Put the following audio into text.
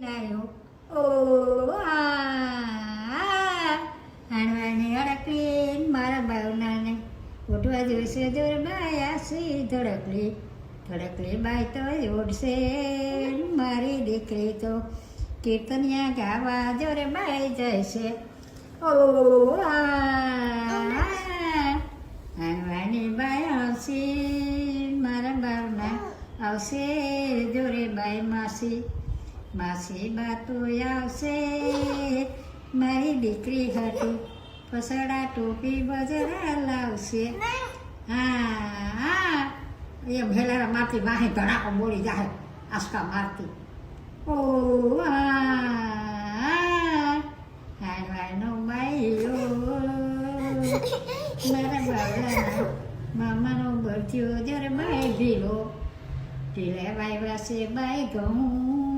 લાયો. ઓ હાણવાની અડકલી મારા બાવનાને. ઉઠવા જોઈશે જોર બાય આસી ધડકલી ધડકલી બાય તો ઓઢશે મારી દીકરી તો. કીર્તનિયા ગાવા જોરે બાય જશે. ઓ હાણવાની બાય આવશે મારા બાવના. આવશે જોરે બાય માસી. માસી બાતો આવશે, મારી દીકરી હતી પસડા ટોપી બજરા લાવશે. હા હા. એમ હેલારા મારતી માહી ધડાકો બોલી જાય આસકા મારતી. ઓ હારવાનો બાઈઓ મારા બાવળાના મામાનો બળથ્યો જ્યારે બાય ભીલો ઢીલે. બાય વાસે બાય ઘઉં.